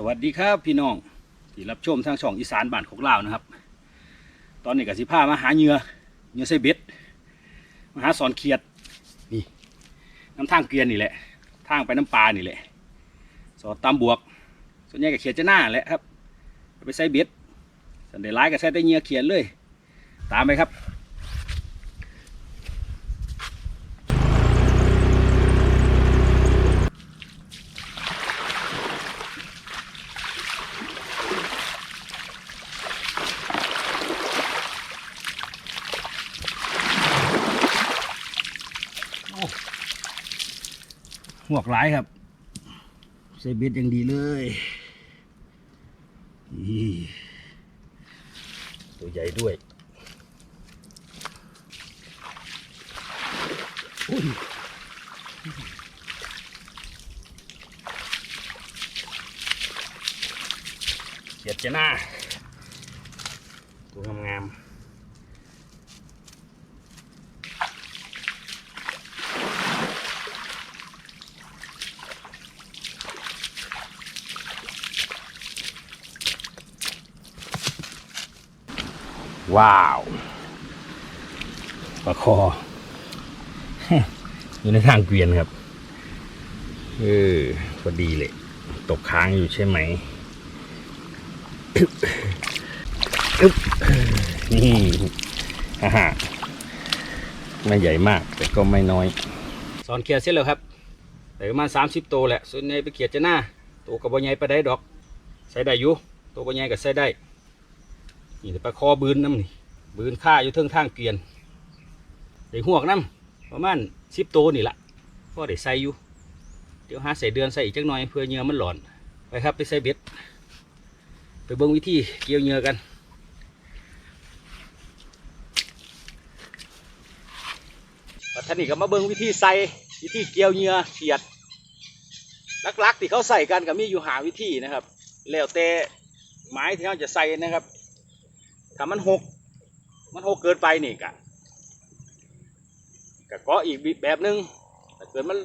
สวัสดีครับพี่น้องที่รับชมทางช่องอีสานบ้านของเรานะครับ ตอนนี้กับสิพามาหาเหยื่อเหยื่อไซเบ็ดมาหาสอนเขียดนี่น้ำทางเกวียนนี่แหละ ทางไปน้ำปลานี่แหละสอดตามบวก ส่วนใหญ่ก็เขียดจะหน้าแหละครับ ไปใส่เบ็ดสันเดร้ายก็ใส่แต่เหยื่อเขียดเลย ตามไปครับ หวกหลายครับใส่เบ็ดอย่างดีเลยตัวใหญ่ด้วยโอ้ยเขียดจะหน้าตัวงามๆ ว้าวปลาคอ อยู่ในทางเกวียนครับ เออพอดีเลย ตกค้างอยู่ใช่ไหม นี่ฮ่าไม่ใหญ่มาก แต่ก็ไม่น้อย สอนเขียดเสร็จแล้วครับแต่ประมาณสามสิบตัวแหละ ส่วนใหญ่ไปเขียดจะหน้า ตัวกับใหญ่ไปได้ดอก ใส่ได้อยู่ ตัวบอใหญ่ก็ใส่ได้ นี่แต่ปลาคอบืนน้ำนี่บืนค่าอยู่เทิงทางเกวียนได้หวกน้ำประมาณสิบตัวนี่ละก็ได้ใส่อยู่เดี๋ยวหาใส่เดือนใส่อีกจักหน่อยเพื่อเหงื่อมันหลอนไปครับไปใส่เบ็ด ไปเบิ่งวิธีเกี่ยวเหงื่อกันปัทานีก็มาเบิ่งวิธีใส่วิธีเกี่ยวเหงื่อเขียดลักๆที่เขาใส่กันก็มีอยู่หาวิธีนะครับ แล้วแต่ไม้ที่เขาจะใส่นะครับ ถ้ามันหกมันหกเกินไปนี่กะกะก็อีกแบบหนึงถ้าเกิดมัน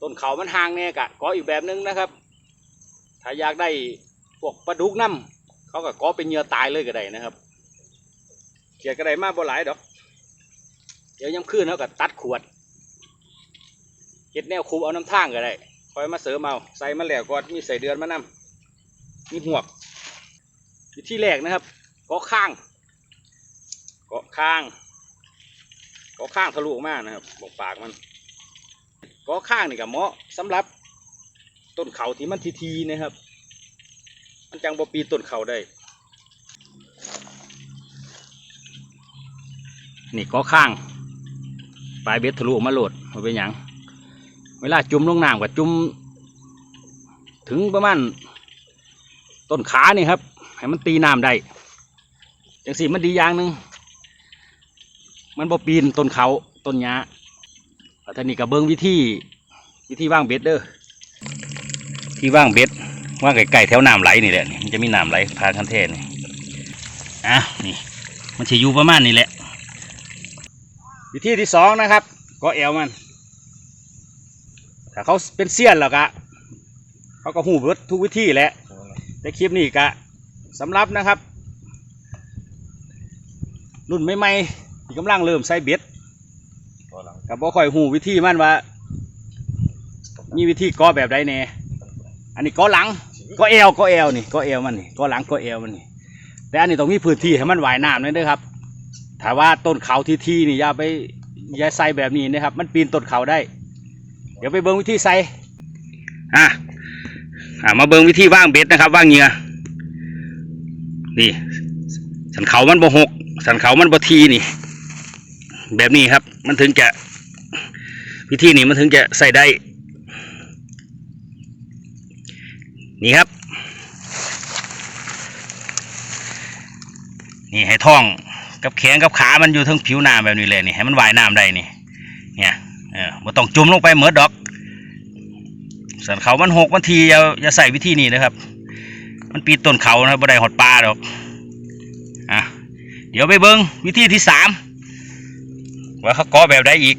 ต้นเขามันห่างแน่กะก็อีกแบบหนึงนะครับ ถ้าอยากได้พวกปลาดุกน้ำเขาก็ก็เป็นเหยื่อตายเลยก็ได้นะครับเขียดก็ได้มากบ่หลายดอก เดี๋ยวย้ำขึ้นเขาก็ตัดขวดเห็ดแนวคุมเอาน้ำทางก็ได้คอยมาเสริมเอาใส่มาแล้วก่อนมีใส่เดือนมานำมีหวกวิธีแรกนะครับ เกาะข้าง เกาะข้าง เกาะข้างทะลุออกนะครับบอกปากมัน เกาะข้างนี่กับเหมาะสำหรับต้นเขาที่มันทีๆนะครับ มันจังบ่ปีต้นเขาได้ นี่ก็ข้าง ปลายเบ็ดทะลุออกมาโหลดมาเป็นหยังเวลาจุ่มลงน้ำกับจุ่มถึงประมาณต้นขานี่ครับ ให้มันตีน้ำได้ จังสีมันดีอย่างหนึ่งมันบ่ปีนต้นเขาต้นหญ้าท่านี้กับเบิ้งวิธีวิธีว่างเบ็ดเด้อที่ว่างเบ็ดว่างไก่ๆแถวน้ำไหลนี่แหละนี่มันจะมีน้ำไหลพาคันเทศนี่อะนี่ มันจะอยู่ประมาณนี้แหละ วิธีที่สองนะครับ ก็แอวมัน ถ้าเขาเป็นเซียนแล้วกะเขาก็หูเบิดทุกวิธีแหละแต่คลิปนี้กะสำหรับนะครับ รุ่นใหม่ๆที่กำลังเริ่มใส่เบ็ดกับบ่ค่อยหูวิธีมันว่า มีวิธีกอแบบใดแน่อันนี้ก็หลังก็เอวก็เอวนี่ก็เอวมันนี่ก็หลังก็เอวมันนี่แต่อันนี้ต้องมีพื้นที่ให้มันว่ายน้ำนั่นด้วยครับถ้าว่าต้นเขาทีทีๆนี่อย่าไปอย่าใส่แบบนี้นะครับ มันปีนต้นเขาได้ เดี๋ยวไปเบิ้งวิธีใส่อะอะมาเบิ้งวิธีว่างเบ็ดนะครับว่างเหงื่อนี่สันเขามันบ่หก สันเขามันบทีนี่ แบบนี้ครับ มันถึงจะวิธีนี้มันถึงจะใส่ได้ นี่ครับ นี่ให้ท่องกับแขนกับขา มันอยู่ทั้งผิวน้ำแบบนี้เลยนี่ให้มันว่ายน้ำได้นี่ เนี่ยเออบ่ต้องจุ่มลงไปเหมือดดอก สันเขามันหกมันทีอย่าอย่าใส่วิธีนี้นะครับ มันปีนต้นเขานะบ่ได้หดปลาดอก เดี๋ยวไปเบิ้งวิธีที่สามว่าเขาก่อแบบใดอีก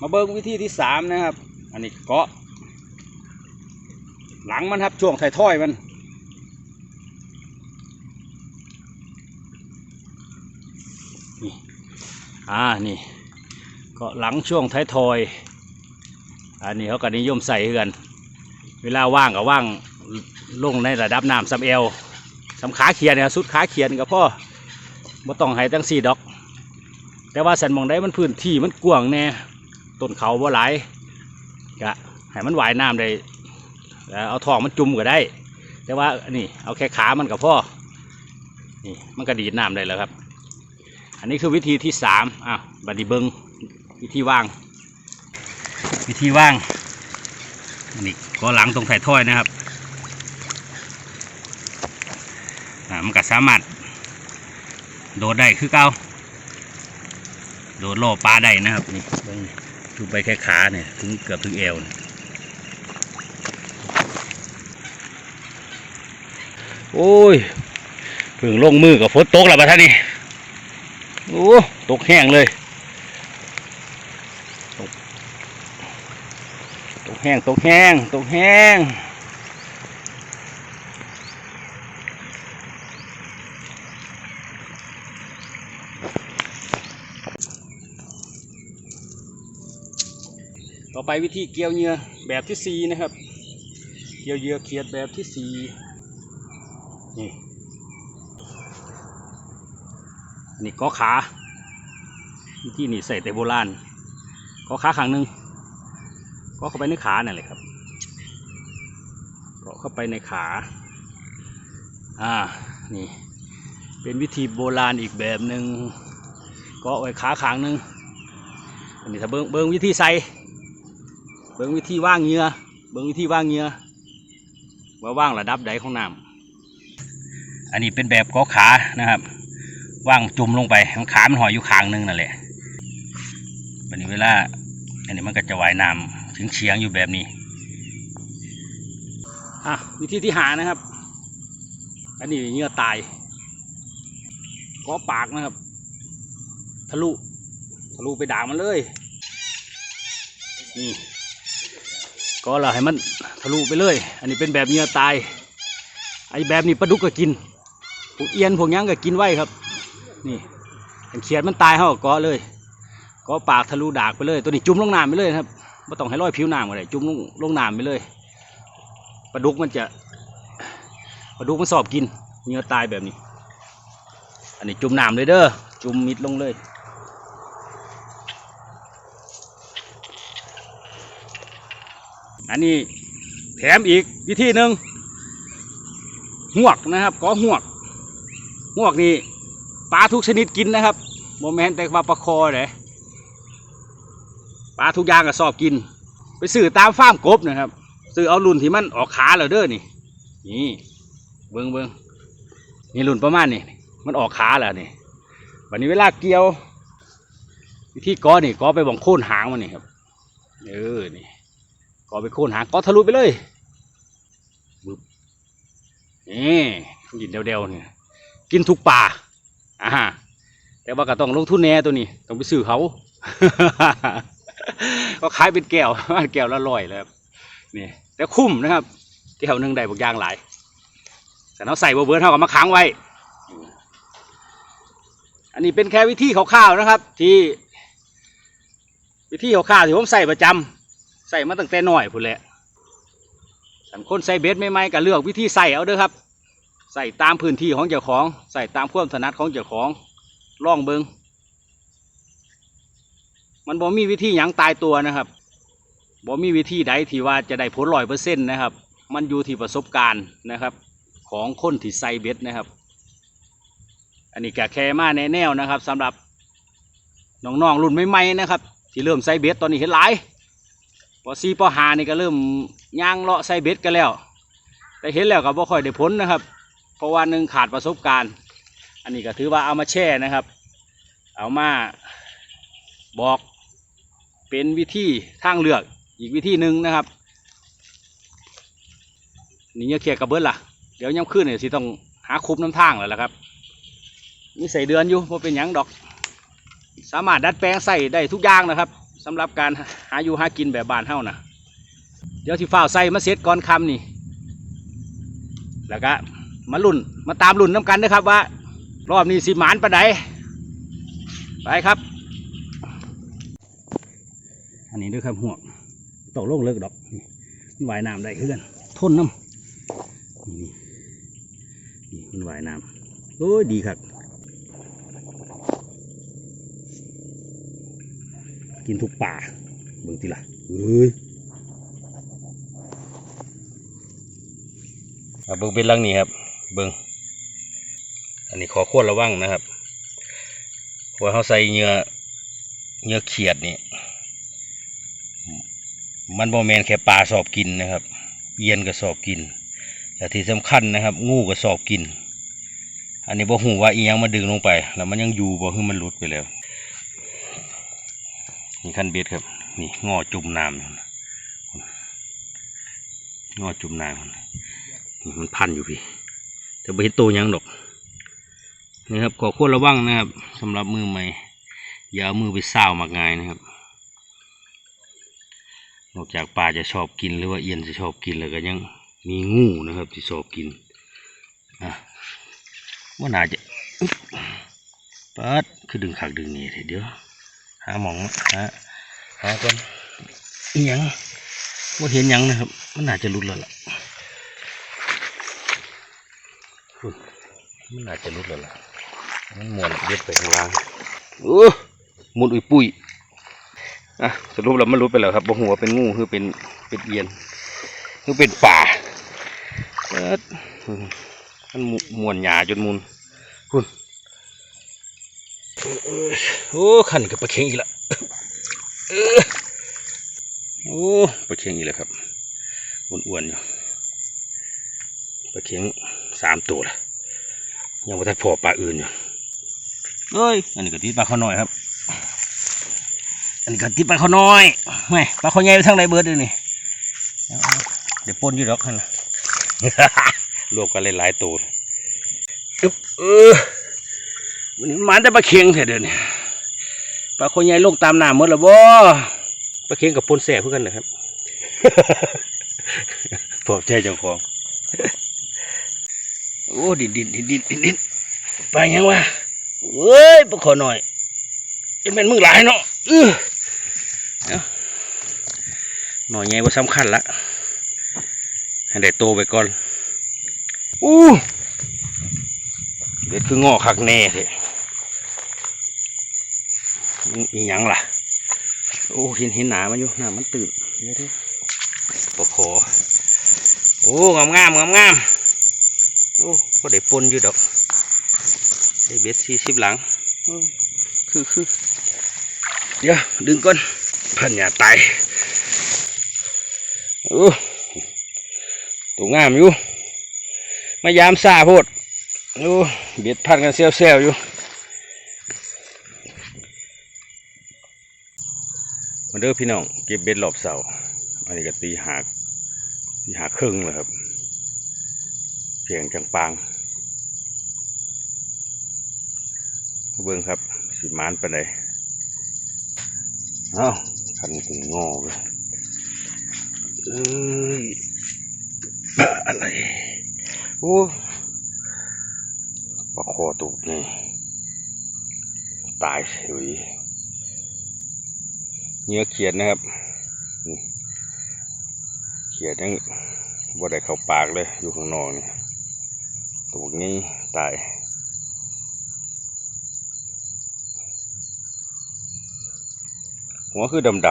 มาเบิ้งวิธีที่สามนะครับ อันนี้เกาะ หลังมันครับช่วงไทายถ้อยมันนี่อ่านี่เกาะหลังช่วงท้ายทอยอันนี้เขาก็นิยมใส่กัน เวลาว่างก็ว่างลงในระดับน้ำสำเอวสำขาเขียนเนี่ยสุดขาเขียนก็พ่อบ่ต้องให้ตั้งสี่ดอก แต่ว่าสันมองได้มันพื้นที่มันกว้างแน่ต้นเขาบ่หลายก็ให้มันว่ายน้ำได้เอาทองมันจุ่มก็ได้ แต่ว่านี่เอาแค่ขามันกับพ่อนี่มันก็ดีดน้ำได้แล้วครับ อันนี้คือวิธีที่สามอะบัดดีเบิงวิธีว่าง วิธีว่าง นนี้ก็หลังตรงไถ่ถ้อยนะครับอ่มันก็สามารถ โดดได้คือเก้าโดดโลปลาได้นะครับนี่เบิ่งดูไปแค่ขาเนี่ยถึงเกือบถึงเอวเโอ้ยเพิ่งลงมือกับฝนตกแล้วปะท่านนี่โอ้ตกแห้งเลย ตกตก แห้งตกแห้งตกแห้งต่อไปวิธีเกี่ยวเหยื่อแบบที่สี่นะครับ เกี่ยวเหยื่อเขียดแบบที่สี่นี่นนี้ก็ขาวิธีนี้ใส่แต่โบราณก็ขาข้างหนึ่ง ก็เข้าไปในขานั่นแหละครับก็เข้าไปในขา อ่า นี่ เป็นวิธีโบราณอีกแบบหนึ่งก็ไว้ขาข้างหนึ่งอันนี้ถ้าเบิ้งเบิ้งวิธีใส่ เบิ้งวิธีว่างเงือเบิ้งวิธีว่างเงือว่าว่างระดับใดของน้ำอันนี้เป็นแบบก็ขานะครับว่างจุ่มลงไปมันขามันหอยอยู่ข้างหนึงนั่นแหละบันนี้เวลา อันนี้มันก็จะว่ายน้ำ ถึงเฉียงอยู่แบบนี้อะวิธีที่หานะครับ อันนี้เหงื่อตายก็ปากนะครับ ทะลุทะลุไปด่างมันเลยนี่ก็เราให้มันทะลุไปเลย อันนี้เป็นแบบเหงื่อตายไอ้แบบนี้ปลาดุกก็กินพวกเอียนพวกยังก็กินไว้ครับ นี่เขียดมันตายเขาก็เกาะเลยก็ปากทะลุดากไปเลย ตัวนี้จุ่มลงน้ำไปเลยครับ ไม่ต้องให้ลอยผิวน้ำก็ได้จุ่มลงลงน้ำไปเลยปลาดุกมันจะปลาดุกมันสอบกินเหงื่อตายแบบนี้ อันนี้จุ่มน้ำเลยเด้อจุ่มมิดลงเลยอันนี้แถมอีกวิธีหนึ่งหวกนะครับก็หวกหวกนี่ปลาทุกชนิดกินนะครับโมเมนต์แต่ว่าปลาคอเลย ปลาทุกอย่างก็สอบกิน ไปซื้อตามฟาร์มกบนะครับซื้อเอารุ่นที่มันออกขาแล้วเด้อนี่ นี่เบิ้งเบิ้งนี่รุ่นประมาณนี้มันออกขาแล้วนี่วันนี้เวลาเกี่ยววิธีกอนี่ก้อไปบ่องโค่นหางมันนี่ครับเออนี่ก็ไปโค่นหางก็ทะลุไปเลยบึบนี่กินเดียวๆนี่กินทุกป่าอ่าแต่ว่าก็ต้องลงทุนแน่ตัวนี้ ต้องไปซื้อเขา ก็ขายเป็นแก้วแก้วละร้อยเลยครับนี่แต่คุ้มนะครับแก้วหนึ่งได้บางอย่างหลายแต่เราใส่บเบิร์เท่ากับมาค้างไว้ อันนี้เป็นแค่วิธีคร่าวๆนะครับ ที่ วิธีคร่าวๆที่ผมใส่ประจำใส่มาตั้งแต่น้อยพุ่นแหละสันคนใส่เบ็ดไม่ไม่ๆก็เลือกวิธีใส่เอาเด้อครับ ใส่ตามพื้นที่ของเจ้าของ ใส่ตามความถนัดของเจ้าของล่องเบิง มันบ่มีวิธีหยังตายตัวนะครับบ่มีวิธีใดที่ว่าจะได้ผลร้อยเปอร์เซ็นต์นะครับ มันอยู่ที่ประสบการณ์นะครับ ของคนที่ใส่เบ็ดนะครับ อันนี้ก็แค่มาในแนวนะครับสำหรับน้องๆรุ่นใหม่ๆนะครับ ที่เริ่มใส่เบ็ดตอนนี้เห็นหลายปอซีปอหานี่ก็เริ่มย่างเลาะใส่เบ็ดกันแล้ว แต่เห็นแล้วก็บ่ค่อยได้ผลนะครับ เพราะว่าหนึ่งขาดประสบการณ์ อันนี้ก็ถือว่าเอามาแช่นะครับ เอามาบอก เป็นวิธีทางเลือกอีกวิธีหนึ่งนะครับนี่เนี่ยเคลียร์กับเบิดล่ะเดี๋ยวย่ำขึ้นเนี่ยสิต้องหาคุบน้ำทางแล้วล่ะครับนี่ใส่เดือนอยู่เพราะเป็นหยังดอก สามารถดัดแปลงใส่ได้ทุกอย่างนะครับสำหรับการหาอยู่หากินแบบบ้านเฮานะเดี๋ยวที่ฝ้าวใส่มาเสร็จก่อนคำนี่แล้วก็มาลุ่นมาตามลุ่นน้ำกันนะครับว่า รอบนี้สิหมานปะไดไปครับ อันนี้ด้วยครับหัวตกลงเลิกดอกนี่มันว่ายน้ำได้คือนทนน้ำนี่นี่มันว่ายน้ำโอ้ยดีครับกินทุกป่าเบิ่งทีละเอ้ยอะเบิ่งเป็นลังนี้ครับ เบิ่งอันนี้ขอควรระวังนะครับเพราเขาใส่เหงื่อเหงื่อเขียดนี่ มันโมเมนแค่ปลาสอบกินนะครับเอียนก็สอบกิน แต่ที่สำคัญนะครับ งูก็สอบกิน อันนี้บ่หูว่าอียังมาดึงลงไป แล้วมันยังอยู่บ่คือมันหลุดไปแล้ว นี่ขั้นเบ็ดครับ นี่งอจุ่มน้ำงอจุ่มน้ำนี่มันพันอยู่พี่ แต่ไม่เห็นตัวยังดอกนี่ครับขอควรระวังนะครับสำหรับมือใหม่อย่ามือไปซ่ามากง่ายนะครับ นอกจากปลาจะชอบกินหรือว่าเอียนจะชอบกินแล้วก็ยังมีงูนะครับ ที่ชอบกินอะว่าน่าจะเปิดคือดึงขักดึงนี่เดี๋ยวหาหมองหาหาก่อนอยังว่าเห็นยังนะครับ มันน่าจะหลุดแล้วล่ะมันน่าจะหลุดแล้วล่ะมันหมวนเย็ดไปข้างล่างโอ้หมุนอุ้ยปุ้ย อะสรุปแล้วมันหลุดไปแล้วครับบ่หัวเป็นงูคือเป็นเป็นเอียนคือเป็นป่าเอิ้ดมันมวนหยาจนมุนคุณโอ้ขันกับปลาเค็งอีกละโอ้ปลาเค็งอีกแล้วครับอ้วนๆอยู่ปลาเค็งสามตัวละยังไม่ทันพอปลาอื่นอยู่เอ้ยอันนี้ก็ติดปลาข้าวน้อยครับ นนี้ก็ติดปลาข้าวน้อยไม่ปลาข้าวใหญ่ไปทางไหนเบิร์ดเลยนี่เอาๆเดี๋ยวปนอยู่ดอกขันนะรวมกันหลายๆตัวอึ๊บเออวันนี้มันแต่ปลาเค็งเถอะเดี๋ยวนี้ปลาคนใหญ่ลงตามน้ำหมดแล้วบ่ปลาเค็งกับปนแสบเพื่อกันนะครับปลอบใจเจ้าของ โอ้ดินดินดินดินดินดินไปยังวะเว้ยปลาขอหน่อยจะเป็นมึงหลายเนาะอื้อเอา หน่อยใหญ่ว่าสำคัญละให้ได้โตไปก่อนอู้เด็ดคืองอคักแน่เถอะอีหยังล่ะ โอ้เห็นเห็นหนามันอยู่หนามันตื่นเดี๋ยวเดี๋ยปะโคโอ้งามงามงามงามโอ้ก็ได้ปนอยู่ดอกได้เบ็ดสี่สิบหลังคือคือเดี๋ยวดึงก่อน พันอย่าตายโอ้ตัวงามอยู่มายามซาโพดโอ้เบ็ดพันกันเซลๆอยู่มาเด้อพี่น้องเก็บเบ็ดรอบเสาอันนี้ก็ตีหากตีหากครึ่งเลยครับเพียงจังปางเบิ่งครับ สิมานไปไหนเอ้า คันถึงงอเลยเอ้ยอะไร โอ้ปลาคอตุกนี่ตายเฉยเนื้อเขียดนะครับนี่เขียดยังบ่ได้เข้าปากเลยอยู่ข้างนอกนี่ตัวนี้ตาย หัวคือด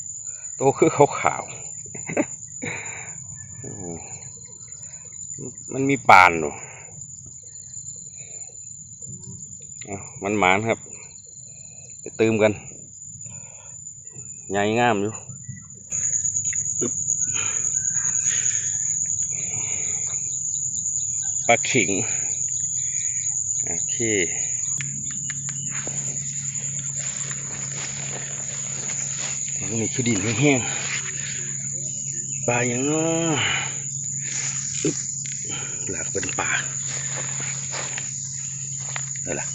ำๆตัวคือขาวๆอืมมันมีปานอยู่เอมันหมานครับ ไปตืมกันใหญ่งามอยู่ปลาขิงโอเค นี่คือดินแห้งๆปลาอย่างน้ออึ๊บหลักเป็นป่าอะไรล่ะ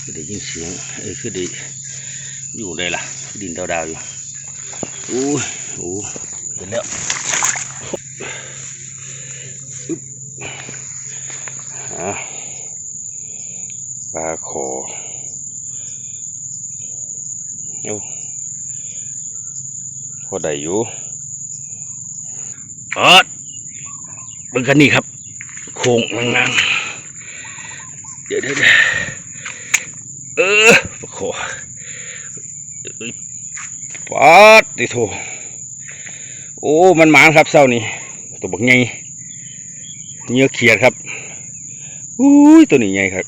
คือได้ยินเสียงเอ้ยคือได้อยู่ได้ล่ะ ดินดาวๆอยู่อู้อู้เห็นแล้วอึ๊บอะปลาขอโอ้ พอได้อยู่เปิดเบิ่งกันนี่ครับ โค้งนั่งๆเดี๋ยวเดี๋ยวเออปลาขอปัดติโถโอ้ มันหมานครับเศร้านี่ตัวบักใหญ่เนื้อเขียดครับอุ้ยตัวนี้ใหญ่ครับ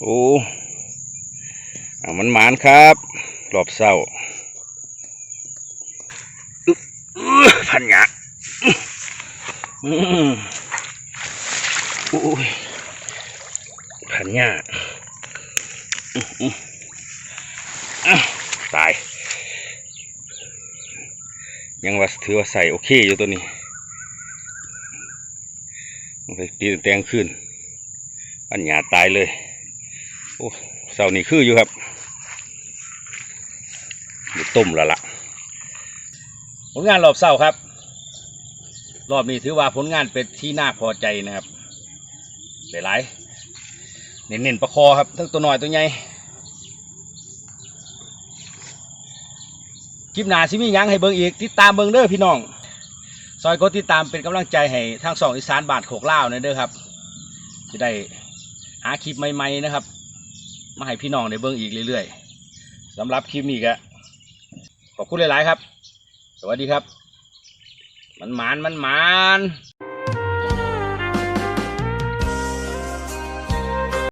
โอ้อะมันหมานครับ รอบเศร้าพันหยะอื้ออืมโอ้ยพันหยะอื้ออื้ออ้าตาย ยังว่าถือว่าใส่โอเคอยู่ตัวนี้ไปตีแตงขึ้นอันหยาตายเลย โอ้เสานี่คืออยู่ครับ เดี๋ยวต้มแล้วล่ะผลงานรอบเสาครับ รอบนี้ถือว่าผลงานเป็นที่น่าพอใจนะครับหลายๆเน้นๆประคอครับทั้งตัวน้อยตัวใหญ่คลิปหนาสิมียังให้เบิ่งอีกติดตามเบิ่งเด้อพี่น้อง ซอยกดติดตามเป็นกำลังใจให้ทางสองอีสานบาทโขกเล่าวนะเด้อครับจะได้หาคลิปใหม่ๆนะครับ มาให้พี่น้องได้เบิ่งอีกเรื่อยๆสำหรับคลิปนี้ก็ ขอบคุณหลาย ๆ ครับ สวัสดีครับ มันหมานมันหมาน